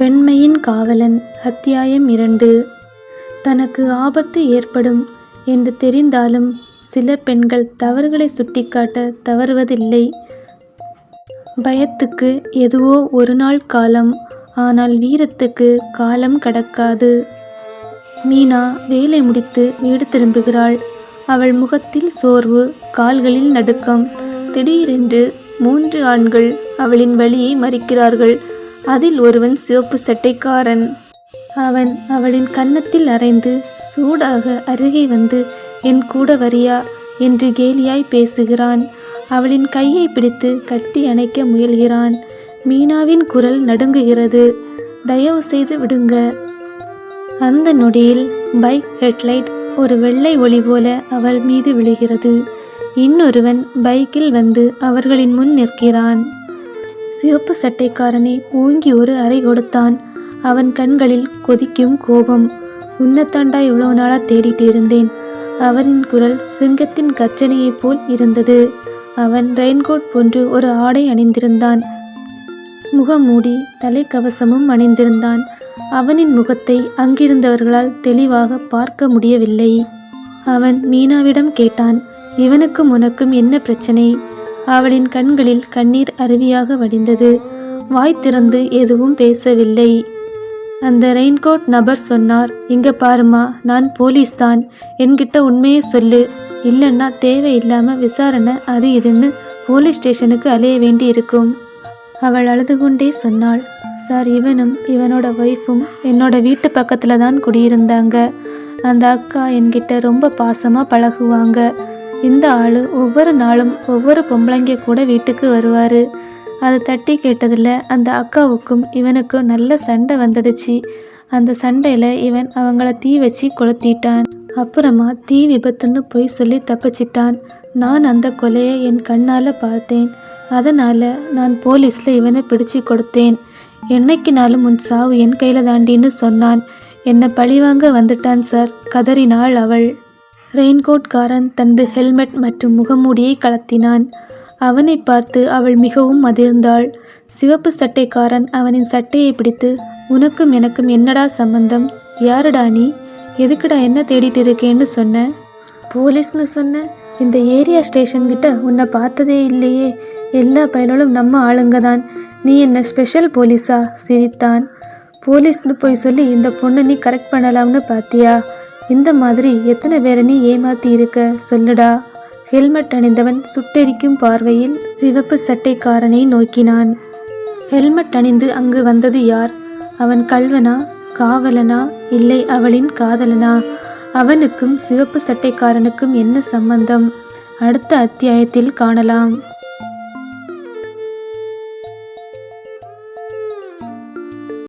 பெண்மையின் காவலன் அத்தியாயம் இரண்டு. தனக்கு ஆபத்து ஏற்படும் என்று தெரிந்தாலும் சில பெண்கள் தவறுகளை சுட்டிக்காட்ட தவறுவதில்லை. பயத்துக்கு எதுவோ ஒரு நாள் காலம் ஆனால் வீரத்துக்கு காலம் கடக்காது. மீனா வேலை முடித்து வீடு திரும்புகிறாள். அவள் முகத்தில் சோர்வு கால்களில் நடுக்கம். திடீரென்று மூன்று ஆண்கள் அவளின் வழியை மறிக்கிறார்கள். அதில் ஒருவன் சிவப்பு சட்டைக்காரன். அவன் அவளின் கன்னத்தில் அரைந்து சூடாக அருகே வந்து என் கூட வரியா? என்று கேலியாய் பேசுகிறான். அவளின் கையை பிடித்து கட்டி அணைக்க முயல்கிறான். மீனாவின் குரல் நடுங்குகிறது. தயவு செய்து விடுங்க. அந்த நொடியில் பைக் ஹெட்லைட் ஒரு வெள்ளை ஒளி போல அவள் மீது விழுகிறது. இன்னொருவன் பைக்கில் வந்து அவர்களின் முன் நிற்கிறான். சிவப்பு சட்டைக்காரனே ஓங்கி ஒரு அறை கொடுத்தான். அவன் கண்களில் கொதிக்கும் கோபம். உன்னத்தாண்டா இவ்வளவு நாளா தேடிட்டு இருந்தேன். அவரின் குரல் சிங்கத்தின் கச்சனையைப் போல் இருந்தது. அவன் ரெயின்கோட் போன்று ஒரு ஆடை அணிந்திருந்தான். முகமூடி தலைக்கவசமும் அணிந்திருந்தான். அவனின் முகத்தை அங்கிருந்தவர்களால் தெளிவாக பார்க்க முடியவில்லை. அவன் மீனாவிடம் கேட்டான் இவனுக்கும் உனக்கும் என்ன பிரச்சனை? அவளின் கண்களில் கண்ணீர் அருவியாக வடிந்தது. வாய் திறந்து எதுவும் பேசவில்லை. அந்த ரெயின்கோட் நபர் சொன்னார் இங்க பாருமா நான் போலீஸ் தான். என்கிட்ட உண்மையை சொல்லு. இல்லைன்னா தேவையில்லாம விசாரணை அது இதுன்னு போலீஸ் ஸ்டேஷனுக்கு அலைய வேண்டி இருக்கும் அவள் அழுது கொண்டே சொன்னாள் சார் இவனும் இவனோட ஒய்ஃபும் என்னோட வீட்டு பக்கத்தில் தான் குடியிருந்தாங்க. அந்த அக்கா என்கிட்ட ரொம்ப பாசமாக பழகுவாங்க. இந்த ஆள் ஒவ்வொரு நாளும் ஒவ்வொரு பொம்பளைங்க கூட வீட்டுக்கு வருவார். அதை தட்டி கேட்டதில் அந்த அக்காவுக்கும் இவனுக்கும் நல்ல சண்டை வந்துடுச்சு. அந்த சண்டையில் இவன் அவங்கள தீ வச்சு கொளுத்திட்டான். அப்புறமா தீ விபத்துன்னு போய் சொல்லி தப்பிச்சிட்டான். நான் அந்த கொலையை என் கண்ணால் பார்த்தேன். அதனால் நான் போலீஸில் இவனை பிடிச்சு கொடுத்தேன். என்னைக்குனாலும் உன் சாவு என் கையில் தாண்டின்னு சொன்னான். என்னை பழிவாங்க வந்துட்டான் சார். கதறினாள் அவள். ரெயின்கோட்காரன் தனது ஹெல்மெட் மற்றும் முகமூடியை கலத்தினான். அவனை பார்த்து அவள் மிகவும் அதிர்ந்தாள். சிவப்பு சட்டைக்காரன் அவனின் சட்டையை பிடித்து உனக்கும் எனக்கும் என்னடா சம்பந்தம்? யாருடா நீ? எதுக்குடா என்ன தேடிட்டு இருக்கேன்னு சொன்ன? போலீஸ்னு சொன்ன? இந்த ஏரியா ஸ்டேஷன்கிட்ட உன்னை பார்த்ததே இல்லையே. எல்லா பயனும் நம்ம ஆளுங்க தான். நீ என்ன ஸ்பெஷல் போலீஸா? சிரித்தான். போலீஸ்னு போய் சொல்லி இந்த பொண்ணை நீ கரெக்ட் பண்ணலாம்னு பார்த்தியா இந்த மாதிரி எத்தனை பேரை நீ ஏமாத்தி இருக்க சொல்லுடா. ஹெல்மெட் அணிந்தவன் சுட்டெரிக்கும் பார்வையில் சிவப்பு சட்டைக்காரனை நோக்கினான். ஹெல்மெட் அணிந்து அங்கு வந்தது யார்? அவன் கல்வனா காவலனா இல்லை அவளின் காதலனா? அவனுக்கும் சிவப்பு சட்டைக்காரனுக்கும் என்ன சம்பந்தம்? அடுத்த அத்தியாயத்தில் காணலாம்.